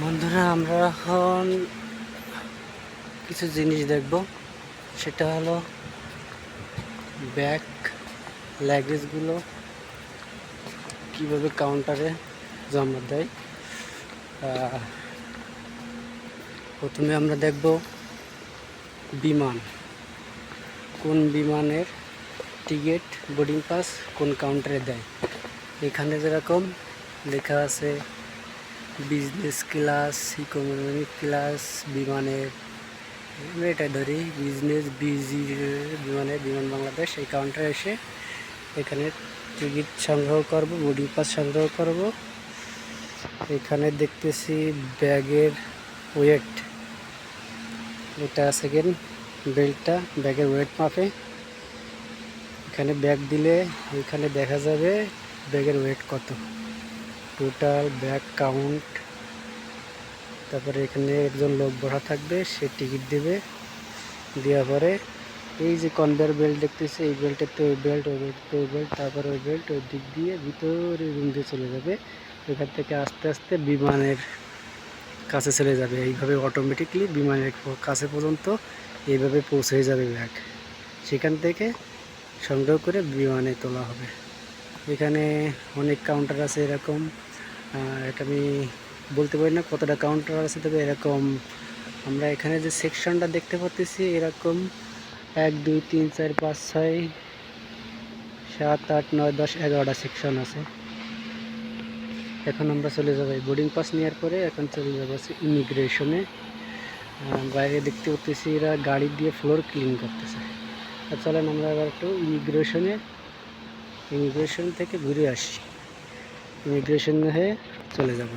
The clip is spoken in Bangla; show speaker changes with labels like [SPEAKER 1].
[SPEAKER 1] বন্ধুরা আমরা এখন কিছু জিনিস দেখব সেটা হলো ব্যাগ ল্যাগেজগুলো কীভাবে কাউন্টারে জমা দেয় প্রথমে আমরা দেখব বিমান কোন বিমানের টিকিট বোর্ডিং পাস কোন কাউন্টারে দেয় এখানে যেরকম লেখা আছে বিজনেস ক্লাস ইকোনমিক ক্লাস বিমানের এটা ধরি বিজনেস বিজি বিমানে বিমান বাংলাদেশ এই কাউন্টারে এসে এখানে টিকিট সংগ্রহ করব বোর্ডিং পাস সংগ্রহ করব এখানে দেখতেছি ব্যাগের ওয়েট এটা সেকেন্ড বেল্টটা ব্যাগের ওয়েট মাপে এখানে ব্যাগ দিলে এখানে দেখা যাবে ব্যাগের ওয়েট কত টোটাল ব্যাক কাউন্ট তারপরে এখানে একজন লোক বসা থাকবে সে টিকিট দেবে দেওয়ার পরে এই যে কনভেয়ার বেল্ট দেখতেছে এই বেল্টের তো ওই বেল্ট ওই বেল্ট তো ওই বেল্ট তারপরে ওই বেল্ট ওই দিক দিয়ে ভিতরে রুম দিয়ে চলে যাবে এখান থেকে আস্তে আস্তে বিমানের কাছে চলে যাবে এইভাবে অটোমেটিকলি বিমানের কাছে পর্যন্ত এইভাবে পৌঁছে যাবে ব্যাগ সেখান থেকে সংগ্রহ করে বিমানে তোলা হবে এখানে অনেক কাউন্টার আছে এরকম এটা আমি বলতে পারি না কতটা কাউন্টার আছে তবে এরকম আমরা এখানে যে সেকশনটা দেখতে পাচ্ছি এরকম এক দুই তিন চার পাঁচ ছয় সাত আট নয় দশ এগারোটা সেকশন আছে এখন আমরা চলে যাবো বোর্ডিং পাস নেওয়ার পরে এখন চলে যাবো ইমিগ্রেশনে বাইরে দেখতে পাচ্ছি এরা গাড়ি দিয়ে ফ্লোর ক্লিন করতেছে চলেন আমরা এবার একটু ইমিগ্রেশনে ইমিগ্রেশন থেকে ঘুরে আসছি ইমিগ্রেশন হয়ে চলে যাব